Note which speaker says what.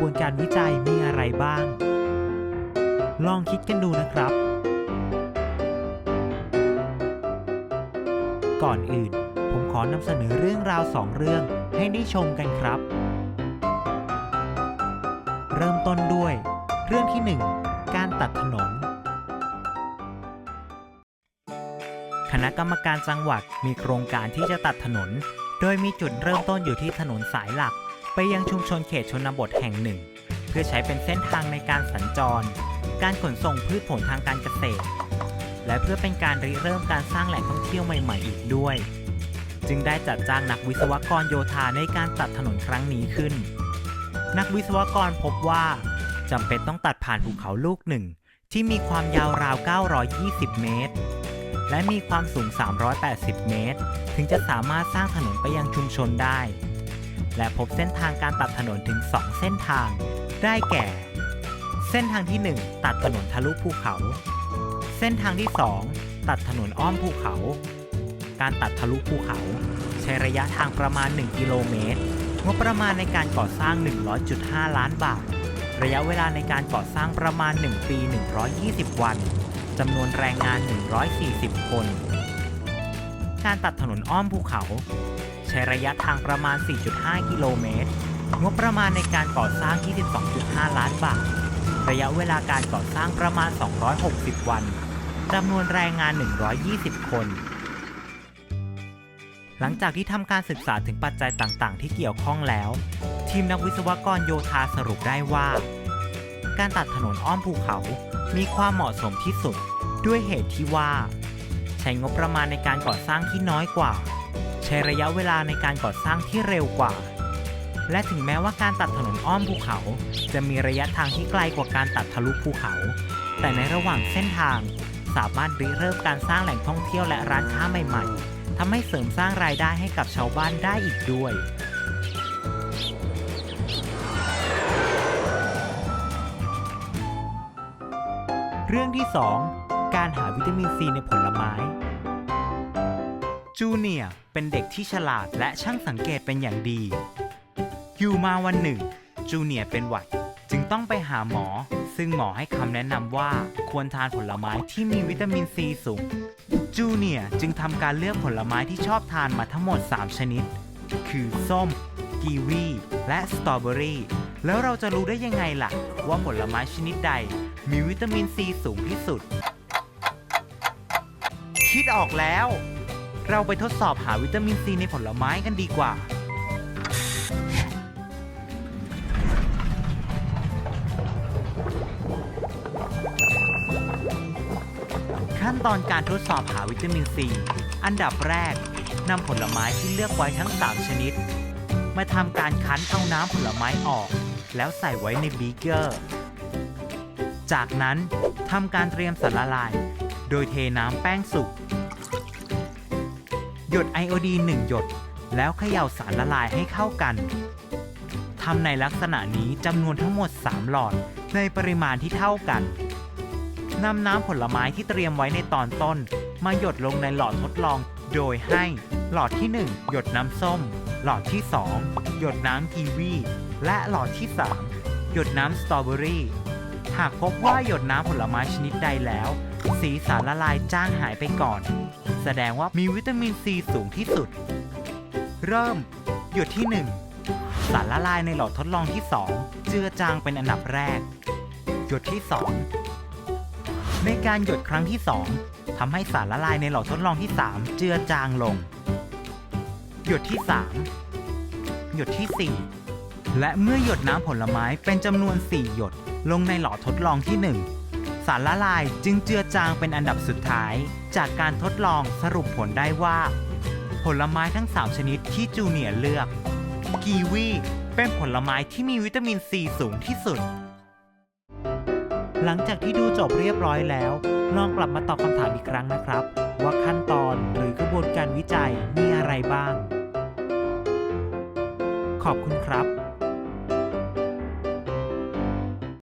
Speaker 1: บวนการวิจัยมีอะไรบ้าง ลองคิดกันดูนะครับ ก่อนอื่น ผมขอนำเสนอเรื่องราวสองเรื่องให้ได้ชมกันครับ เริ่มต้นด้วย เรื่องที่1การตัดถนน คณะกรรมการจังหวัดมีโครงการที่จะตัดถนน โดยมีจุดเริ่มต้นอยู่ที่ถนนสายหลัก ไปยังชุมชนเขตชนบทแห่งหนึ่ง เพื่อใช้เป็นเส้นทางในการสัญจร การขนส่งพืชผลทางการเกษตร และเพื่อเป็นการริเริ่มการสร้างแหล่งท่องเที่ยวใหม่ๆอีกด้วย จึงได้จัดจ้างนักวิศวกรโยธาในการตัดถนนครั้งนี้ขึ้น นักวิศวกรพบว่าจำเป็นต้องตัดผ่านภูเขาลูกหนึ่ง ที่มีความยาวราว 920 เมตร และมีความสูง 380 เมตร ถึงจะสามารถสร้างถนนไปยังชุมชนได้ และพบเส้นทางการตัดถนนถึง 2 เส้นทาง ได้แก่ เส้นทางที่ 1 ตัดถนนทะลุภูเขา เส้นทางที่ 2 ตัดถนนอ้อมภูเขา การตัดทะลุภูเขา ใช้ระยะทางประมาณ 1 กิโลเมตร งบประมาณในการก่อสร้าง 100.5 ล้านบาท ระยะเวลาในการก่อสร้างประมาณ 1 ปี 120 วันจำนวนแรงงาน 140 คน การตัดถนนอ้อมภูเขา ใช้ระยะทางประมาณ 4.5 กิโลเมตร งบประมาณในการก่อสร้าง 22.5 ล้านบาท ระยะเวลาการก่อสร้างประมาณ 260 วัน จำนวนแรงงาน 120 คน หลังจากที่ทำการศึกษาถึงปัจจัยต่างๆ ที่เกี่ยวข้องแล้ว ทีมนักวิศวกรโยธาสรุปได้ว่า การตัดถนนอ้อมภูเขามีความเหมาะสมที่สุด ด้วยเหตุที่ว่า ใช้งบประมาณในการก่อสร้างที่น้อยกว่า ใช้ระยะเวลาในการก่อสร้างที่เร็วกว่า และถึงแม้ว่าการตัดถนนอ้อมภูเขา จะมีระยะทางที่ไกลกว่าการตัดทะลุภูเขา แต่ในระหว่างเส้นทาง สามารถริเริ่มการสร้างแหล่งท่องเที่ยวและร้านค้าใหม่ ๆทำให้เสริมสร้างรายได้ให้กับชาวบ้านได้อีกด้วยเรื่องที่ 2 การหาวิตามินซีในผลไม้ จูเนียร์เป็นเด็กที่ฉลาดและช่างสังเกตเป็นอย่างดี อยู่มาวันหนึ่ง จูเนียร์เป็นหวัด จึงต้องไปหาหมอ ซึ่งหมอให้คำแนะนำว่าควรทานผลไม้ที่มีวิตามินซีสูง จูเนียร์จึงทำการเลือกผลไม้ที่ชอบทานมาทั้งหมด 3 ชนิด คือส้ม กีวี และสตรอเบอรี่ แล้วเราจะรู้ได้ยังไงล่ะ ว่าผลไม้ชนิดใด มีวิตามินซีสูงที่สุด คิดออกแล้ว เราไปทดสอบหาวิตามินซีในผลไม้กันดีกว่า ขั้นตอนการทดสอบหาวิตามินซี อันดับแรกนำผลไม้ที่เลือกไว้ทั้ง 3 ชนิด มาทำการคั้นเอาน้ำผลไม้ออก แล้วใส่ไว้ในบีเกอร์ จากนั้นทำการเตรียมสารละลาย โดยเทน้ำแป้งสุก หยดไอโอดีน1หยด แล้วเขย่าสารละลายให้เข้ากันทำในลักษณะนี้จำนวนทั้งหมด 3 หลอดในปริมาณที่เท่ากันนำน้ำผลไม้ที่เตรียมไว้ในตอนต้น มาหยดลงในหลอดทดลอง โดยให้หลอดที่ 1 หยดน้ำส้ม หลอดที่ 2 หยดน้ำกีวี และหลอดที่ 3 หยดน้ำสตรอเบอรี่ หากพบว่าหยดน้ำผลไม้ชนิดใดแล้ว สีสารละลายจ้างหายไปก่อน แสดงว่ามีวิตามินซีสูงที่สุด เริ่ม หยดที่ 1 สารละลายในหลอดทดลองที่ 2 เจือจางเป็นอันดับแรก หยดที่ 2 ในการหยดครั้งที่ 2ทำให้สารละลายในหลอดทดลองที่ 3 เจือจางลง หยดที่ 3 หยดที่ 4 และเมื่อหยดน้ำผลไม้เป็นจำนวน 4 หยดลงในหลอดทดลองที่ 1 สารละลายจึงเจือจางเป็นอันดับสุดท้าย จากการทดลองสรุปผลได้ว่า ผลไม้ทั้ง 3 ชนิดที่จูเนียร์เลือก กีวีเป็นผลไม้ที่มีวิตามินซีสูงที่สุด หลังจากที่ดูจบเรียบร้อยแล้ว ลองกลับมาตอบคำถามอีกครั้งนะครับ ว่าขั้นตอนหรือกระบวนการวิจัยมีอะไรบ้าง ขอบคุณครับ